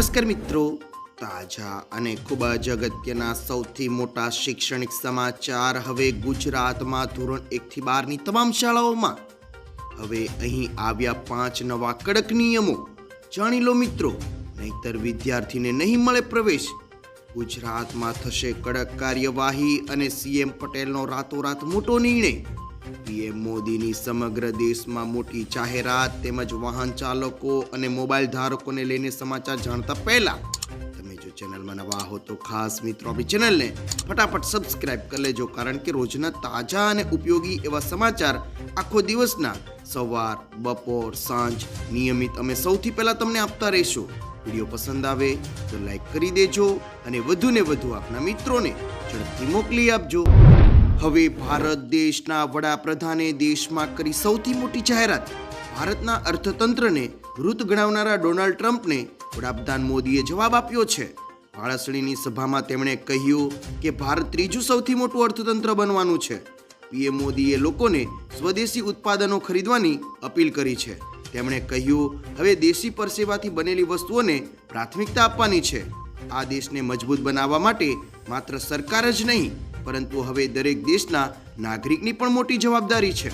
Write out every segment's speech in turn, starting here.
નમસ્કાર મિત્રો. તાજા અને ખૂબ જ અગત્યના સૌથી મોટા શૈક્ષણિક સમાચાર હવે ગુજરાતમાં ધોરણ એકથી બારની તમામ શાળાઓમાં. હવે અહીં આવ્યા પાંચ નવા કડક નિયમો. જાણી લો મિત્રો, નહીતર વિદ્યાર્થીને નહીં મળે પ્રવેશ. ગુજરાતમાં થશે કડક કાર્યવાહી અને સીએમ પટેલનો રાતોરાત મોટો નિર્ણય. પીએમ મોદીની સમગ્ર દેશમાં મોટી જાહેરાત તેમજ વાહન ચાલકો અને મોબાઈલ ધારકોને લઈને સમાચાર જાણતા પહેલા તમે જો ચેનલમાં નવા હો તો ખાસ મિત્રો આપણી ચેનલને ફટાફટ સબસ્ક્રાઇબ કરી લેજો, કારણ કે રોજના તાજા અને ઉપયોગી એવા સમાચાર આખો દિવસના સવાર, બપોર, સાંજ નિયમિત અમે સૌથી પહેલા તમને આપતા રહીશું. વીડિયો પસંદ આવે તો લાઈક કરી દેજો અને વધુને વધુ આપના મિત્રોને ઝડપથી મોકલી આપજો. હવે ભારત દેશના વડાપ્રધાને દેશમાં કરી સૌથી મોટી જાહેરાત. ભારતના અર્થતંત્રને મૃત ગણાવનારા ડોનાલ્ડ ટ્રમ્પને વડાપ્રધાન મોદીએ જવાબ આપ્યો છે. વાળાસણીની સભામાં તેમણે કહ્યું કે ભારત ત્રીજું સૌથી મોટું અર્થતંત્ર બનવાનું છે. પીએમ મોદીએ લોકોને સ્વદેશી ઉત્પાદનો ખરીદવાની અપીલ કરી છે. તેમણે કહ્યું, હવે દેશી પરસેવાથી બનેલી વસ્તુઓને પ્રાથમિકતા આપવાની છે. આ દેશને મજબૂત બનાવવા માટે માત્ર સરકાર જ નહીં પરંતુ હવે દરેક દેશના નાગરિકની પણ મોટી જવાબદારી છે.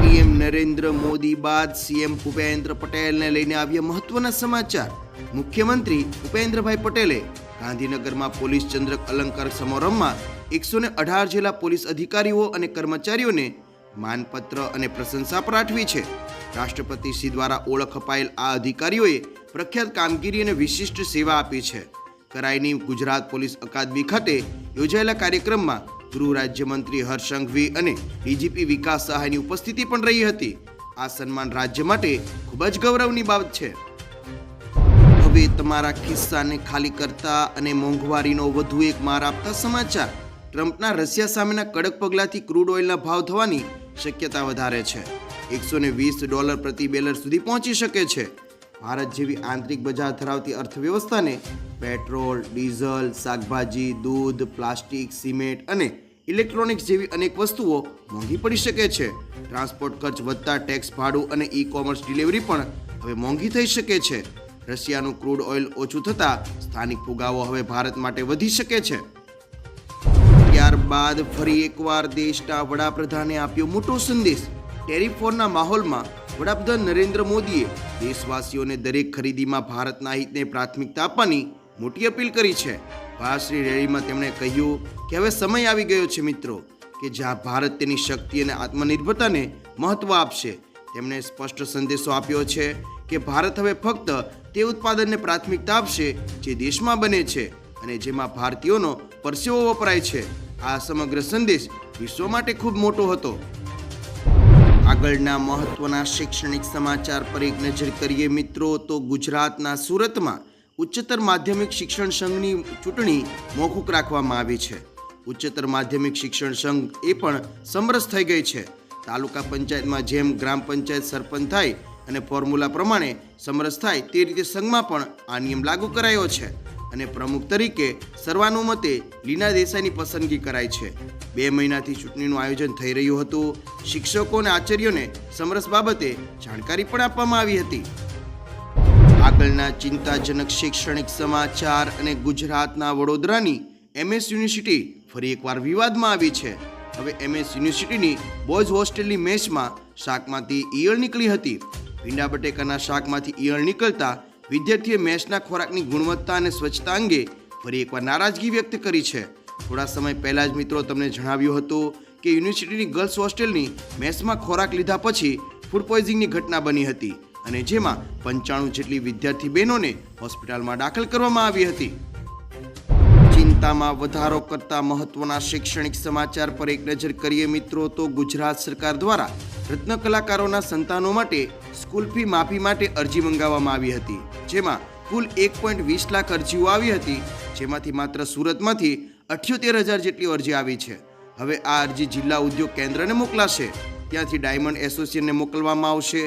પીએમ નરેન્દ્ર મોદી બાદ સીએમ ભૂપેન્દ્ર પટેલને લઈને આવ્યા મહત્વના સમાચાર. મુખ્યમંત્રી ભૂપેન્દ્રભાઈ પટેલે ગાંધીનગરમાં પોલીસ ચંદ્રક અલંકાર સમારંભમાં એકસો ને અઢાર જેટલા પોલીસ અધિકારીઓ અને કર્મચારીઓને માનપત્ર અને પ્રશંસા પાઠવી છે. રાષ્ટ્રપતિ શ્રી દ્વારા ઓળખ અપાયેલ આ અધિકારીઓએ પ્રખ્યાત કામગીરી અને વિશિષ્ટ સેવા આપી છે. કરાઈની ગુજરાત પોલીસ અકાદમી ખાતે યોજાયેલા કાર્યક્રમમાં ગૃહ રાજ્યમંત્રી હર્ષ સંઘવી અને ડીજીપી વિકાસ સહાયની ઉપસ્થિતિ પણ રહી હતી. આ સન્માન રાજ્ય માટે ખૂબ જ ગૌરવની બાબત છે. હવે તમારા ખિસ્સાને ખાલી કરતા અને મોંઘવારીનો વધુ એક માર આપતા સમાચાર. ટ્રમ્પના રશિયા સામેના કડક પગલાંથી ક્રૂડ ઓઇલના ભાવ થવાની શક્યતા વધારે છે. એકસો ને વીસ ડોલર પ્રતિ બેલર સુધી પહોંચી શકે છે. ભારત જેવી આંતરિક બજાર ધરાવતી અર્થવ્યવસ્થાને પેટ્રોલ, ડીઝલ, શાકભાજી, દૂધ, પ્લાસ્ટિક, સિમેન્ટ અને ઇલેક્ટ્રોનિક્સ જેવી અનેક વસ્તુઓ મોંઘી પડી શકે છે. ટ્રાન્સપોર્ટ ખર્ચ વધતા, ટેક્સ ભાડું અને ઈ કોમર્સ ડિલિવરી પણ હવે મોંઘી થઈ શકે છે. રશિયાનું ક્રૂડ ઓઇલ ઓછું થતાં સ્થાનિક ફુગાવો હવે ભારત માટે વધી શકે છે. ત્યારબાદ ફરી એકવાર દેશના વડાપ્રધાને આપ્યો મોટો સંદેશ. ટેરિફોનના માહોલમાં વડાપ્રધાન નરેન્દ્ર મોદીએ દેશવાસીઓને દરેક ખરીદીમાં ભારતના હિતને પ્રાથમિકતા આપવાની મોટી અપીલ કરી છે. ભારતશ્રી રેલીમાં તેમણે કહ્યું કે હવે સમય આવી ગયો છે મિત્રો, કે જ્યાં ભારત તેની શક્તિ અને આત્મનિર્ભરતાને મહત્વ આપશે. તેમણે સ્પષ્ટ સંદેશો આપ્યો છે કે ભારત હવે ફક્ત તે ઉત્પાદનને પ્રાથમિકતા આપશે જે દેશમાં બને છે અને જેમાં ભારતીયોનો પરસેવો વપરાય છે. આ સમગ્ર સંદેશ વિશ્વ માટે ખૂબ મોટો હતો. આગળના મહત્વના શૈક્ષણિક સમાચાર પર એક નજર કરીએ મિત્રો, તો ગુજરાતના સુરતમાં ઉચ્ચતર માધ્યમિક શિક્ષણ સંઘની ચૂંટણી મોકૂફ રાખવામાં આવી છે. ઉચ્ચતર માધ્યમિક શિક્ષણ સંઘ એ પણ સમરસ થઈ ગઈ છે. તાલુકા પંચાયતમાં જેમ ગ્રામ પંચાયત સરપંચ થાય અને ફોર્મ્યુલા પ્રમાણે સમરસ થાય તે રીતે સંઘમાં પણ આ નિયમ લાગુ કરાયો છે. અને પ્રમુખ તરીકે સર્વાનુમતે લીના દેસાઈની પસંદગી કરાઈ છે. બે મહિનાથી ચૂંટણીનું આયોજન થઈ રહ્યું હતું. શિક્ષકો અને આચાર્યોને સમરસ બાબતે જાણકારી પણ આપવામાં આવી હતી. આગળના ચિંતાજનક શૈક્ષણિક સમાચાર અને ગુજરાતના વડોદરાની એમએસ યુનિવર્સિટી ફરી એકવાર વિવાદમાં આવી છે. હવે એમએસ યુનિવર્સિટીની બોયઝ હોસ્ટેલની મેચમાં શાકમાંથી ઈયળ નીકળી હતી. ભીંડા બટેકાના શાકમાંથી ઈયળ નીકળતા વિદ્યાર્થીએ મેચના ખોરાકની ગુણવત્તા અને સ્વચ્છતા અંગે ફરી એકવાર નારાજગી વ્યક્ત કરી છે. થોડા સમય પહેલા જ મિત્રો તમને જણાવ્યું હતું કે યુનિવર્સિટીની ગર્લ્સ હોસ્ટેલની મેસમાં ખોરાક લીધા પછી ફૂડ પોઈઝિંગની ઘટના બની હતી અને જેમાં પંચાણું જેટલી વિદ્યાર્થી બહેનોને હોસ્પિટલમાં દાખલ કરવામાં આવી હતી. ચિંતામાં વધારો કરતા મહત્વના શૈક્ષણિક સમાચાર પર એક નજર કરીએ મિત્રો તો ગુજરાત સરકાર દ્વારા રત્ન કલાકારોના સંતાનો માટે સ્કૂલ ફી માફી માટે અરજી મંગાવવામાં આવી હતી, જેમાં કુલ એક પોઈન્ટ વીસ લાખ અરજીઓ આવી હતી, જેમાંથી માત્ર સુરતમાંથી અઠ્યોતેર હજાર જેટલી અરજી આવી છે. હવે આ અરજી જિલ્લા ઉદ્યોગ કેન્દ્રને મોકલાશે. ત્યાંથી ડાયમંડ એસોસિએશનને મોકલવામાં આવશે.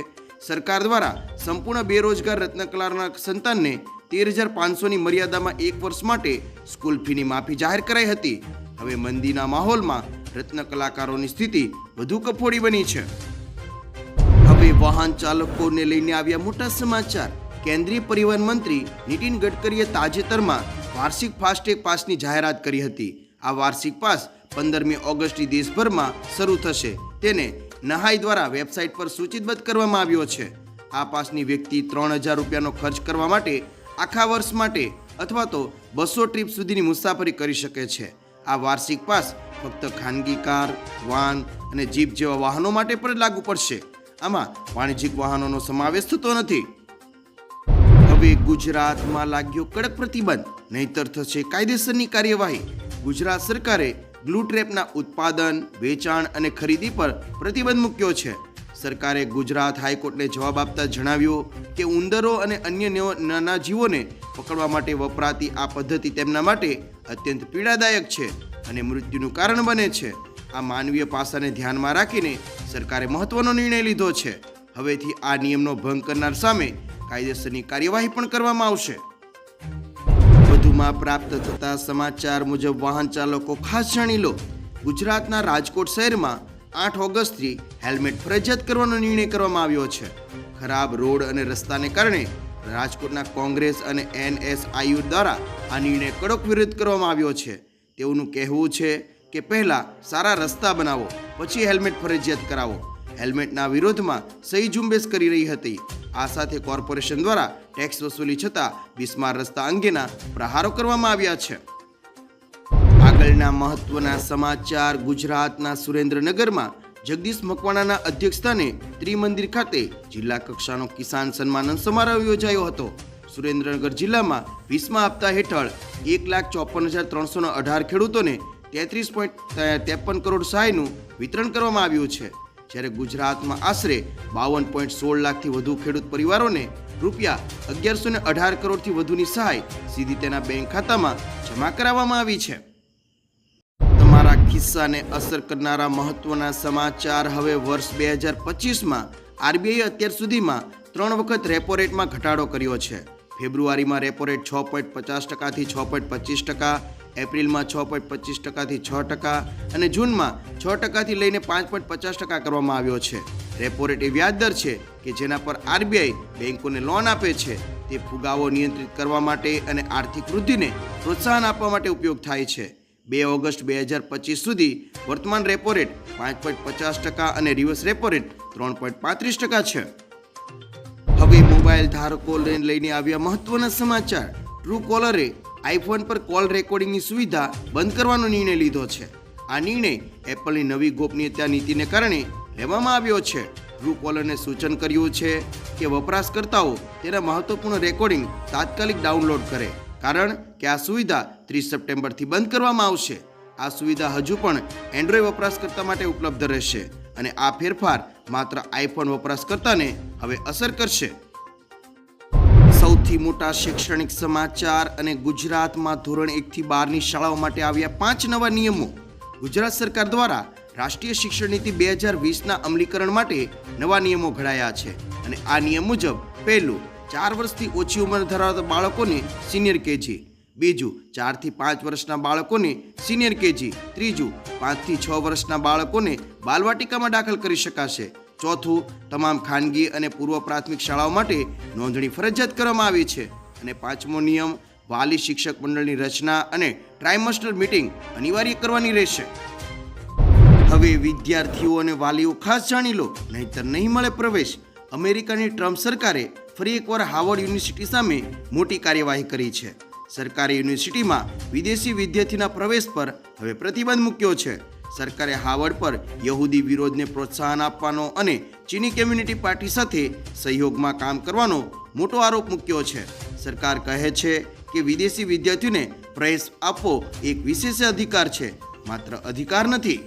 સરકાર દ્વારા સંપૂર્ણ બેરોજગાર રત્નકલાના સંતાનને તેર હજાર પાંચસોની મર્યાદામાં એક વર્ષ માટે સ્કૂલ ફીની માફી જાહેર કરાઈ હતી. હવે મંદીના માહોલમાં રત્ન કલાકારોની સ્થિતિ વધુ કફોડી બની છે. હવે વાહન ચાલકોને લઈને આવ્યા મોટા સમાચાર. કેન્દ્રીય પરિવહન મંત્રી નીતિન ગડકરીએ તાજેતરમાં વાર્ષિક ફાસ્ટેગ પાસની જાહેરાત કરી હતી. આ વાર્ષિક પાસ પંદરમી ઓગસ્ટથી દેશભરમાં શરૂ થશે. તેને નહાઈ દ્વારા વેબસાઇટ પર સૂચિતબદ્ધ કરવામાં આવ્યો છે. આ પાસની વ્યક્તિ ત્રણ હજાર રૂપિયાનો ખર્ચ કરવા માટે આખા વર્ષ માટે અથવા તો બસો ટ્રીપ સુધીની મુસાફરી કરી શકે છે. આ વાર્ષિક પાસ ફક્ત ખાનગી કાર વાન અને જીપ જેવા વાહનો માટે પણ લાગુ પડશે. આમાં વાણિજ્યિક વાહનોનો સમાવેશ થતો નથી. હવે ગુજરાતમાં લાગ્યો કડક પ્રતિબંધ. નહીતર થશે કાયદેસરની કાર્યવાહી. ગુજરાત સરકારે ગ્લુ ટ્રેપના ઉત્પાદન, વેચાણ અને ખરીદી પર પ્રતિબંધ મૂક્યો છે. સરકારે ગુજરાત હાઈકોર્ટને જવાબ આપતા જણાવ્યું કે ઉંદરો અને અન્ય નાના જીવોને પકડવા માટે વપરાતી આ પદ્ધતિ તેમના માટે અત્યંત પીડાદાયક છે અને મૃત્યુનું કારણ બને છે. આ માનવીય પાસાને ધ્યાનમાં રાખીને સરકારે મહત્વનો નિર્ણય લીધો છે. હવેથી આ નિયમનો ભંગ કરનાર સામે કાયદેસરની કાર્યવાહી પણ કરવામાં આવશે. વધુમાં પ્રાપ્ત થતા સમાચાર મુજબ વાહન ચાલકો ખાસ જાણી લો. ગુજરાતના રાજકોટ શહેરમાં આઠ ઓગસ્ટથી હેલ્મેટ ફરજિયાત કરવાનો નિર્ણય કરવામાં આવ્યો છે. ખરાબ રોડ અને રસ્તાને કારણે રાજકોટના કોંગ્રેસ અને એનએસઆઈયુ દ્વારા આ નિર્ણય કડક વિરોધ કરવામાં આવ્યો છે. તેઓનું કહેવું છે કે પહેલાં સારા રસ્તા બનાવો, પછી હેલ્મેટ ફરજિયાત કરાવો. હેલ્મેટના વિરોધમાં સહી ઝુંબેશ કરી રહી હતી. આ સાથે કોર્પોરેશન દ્વારા ટેક્સ વસૂલી છતાં બિસ્માર રસ્તા અંગેના પ્રહારો કરવામાં આવ્યા છે. આગળના મહત્વના સમાચાર ગુજરાતના સુરેન્દ્રનગરમાં જગદીશ મકવાણાના અધ્યક્ષસ્થાને ત્રિમંદિર ખાતે જિલ્લા કક્ષાનો કિસાન સન્માન સમારોહ યોજાયો હતો. સુરેન્દ્રનગર જિલ્લામાં વીસમા હપ્તા હેઠળ એક લાખ ચોપન હજાર ત્રણસો અઢાર ખેડૂતોને તેત્રીસ પોઈન્ટ ત્રેપન કરોડ સહાયનું વિતરણ કરવામાં આવ્યું છે. જ્યારે ગુજરાતમાં આશરે બાવન પોઈન્ટ સોળ લાખથી વધુ ખેડૂત પરિવારોને રૂપિયા અગિયારસો ને અઢાર કરોડથી વધુની સહાય સીધી તેના બેંક ખાતામાં જમા કરાવવામાં આવી છે. તમારા ખિસ્સાને અસર કરનારા મહત્વના સમાચાર હવે વર્ષ બે હજાર પચીસમાં આરબીઆઈ અત્યાર સુધીમાં ત્રણ વખત રેપો રેટમાં ઘટાડો કર્યો છે. ફેબ્રુઆરીમાં રેપો રેટ છ પોઈન્ટ પચાસ ટકાથી છ પોઈન્ટ પચીસ ટકા એપ્રિલમાં છ પોઈન્ટ પચીસ ટકાથી છ ટકા અને જૂનમાં છ ટકાથી લઈને પાંચ પોઈન્ટ પચાસ ટકા કરવામાં આવ્યો છે. રેપો રેટ એ વ્યાજ દર છે કે જેના પર આરબીઆઈ બેન્કોને લોન આપે છે. તે ફુગાવો નિયંત્રિત કરવા માટે અને આર્થિક વૃદ્ધિને પ્રોત્સાહન આપવા માટે ઉપયોગ થાય છે. બે ઓગસ્ટ બે હજાર પચીસ સુધી વર્તમાન રેપો રેટ પાંચ પોઈન્ટ પચાસ ટકા અને રિવર્સ રેપો રેટ ત્રણ પોઈન્ટ પાંત્રીસ ટકા છે. હવે મોબાઈલ ધારકોને લઈને આવ્યા મહત્વના સમાચાર. ટ્રુ કોલરે આઈફોન પર કોલ રેકોર્ડિંગની સુવિધા બંધ કરવાનો નિર્ણય લીધો છે. આ નિર્ણય એપલની નવી ગોપનીયતા નીતિને કારણે લેવામાં આવ્યો છે. ટ્રુકોલરને સૂચન કર્યું છે કે વપરાશકર્તાઓ તેના મહત્વપૂર્ણ રેકોર્ડિંગ તાત્કાલિક ડાઉનલોડ કરે, કારણ કે આ સુવિધા ત્રીસ સપ્ટેમ્બરથી બંધ કરવામાં આવશે. આ સુવિધા હજુ પણ એન્ડ્રોઈડ વપરાશકર્તા માટે ઉપલબ્ધ રહેશે અને આ ફેરફાર માત્ર આઈફોન વપરાશકર્તાને હવે અસર કરશે. સૌથી મોટા શૈક્ષણિક સમાચાર અને ગુજરાતમાં ધોરણ એકથી બારની શાળાઓ માટે આવ્યા પાંચ નવા નિયમો. ગુજરાત સરકાર દ્વારા રાષ્ટ્રીય શિક્ષણ નીતિ બે હજાર વીસના અમલીકરણ માટે નવા નિયમો ઘડાયા છે અને આ નિયમ મુજબ પહેલું, ચાર વર્ષથી ઓછી ઉંમર ધરાવતા બાળકોને સિનિયર કેજી. બીજું, ચારથી પાંચ વર્ષના બાળકોને સિનિયર કેજી. ત્રીજું, પાંચથી છ વર્ષના બાળકોને બાલવાટિકામાં દાખલ કરી શકાશે. ચોથું, તમામ ખાનગી અને પૂર્વ પ્રાથમિક શાળાઓ માટે નોંધણી ફરજિયાત કરવામાં આવી છે. અને પાંચમો નિયમ, વાલી શિક્ષક મંડળની રચના અને ટ્રાઇમસ્ટર મીટિંગ અનિવાર્ય કરવાની રહેશે. હવે વિદ્યાર્થીઓ અને વાલીઓ ખાસ જાણી લો, નહીતર નહીં મળે પ્રવેશ. અમેરિકાની ટ્રમ્પ સરકારે ફરી એકવાર હાવર્ડ યુનિવર્સિટી સામે મોટી કાર્યવાહી કરી છે. સરકારી યુનિવર્સિટીમાં વિદેશી વિદ્યાર્થીના પ્રવેશ પર હવે પ્રતિબંધ મૂક્યો છે. સરકારે હાવડ પર યહૂદી વિરોધને પ્રોત્સાહન આપવાનો અને ચીની કમ્યુનિટી પાર્ટી સાથે સહયોગમાં કામ કરવાનો મોટો આરોપ મૂક્યો છે. સરકાર કહે છે કે વિદેશી વિદ્યાર્થીઓને પ્રવેશ આપવો એક વિશેષ અધિકાર છે. માત્ર અધિકાર નથી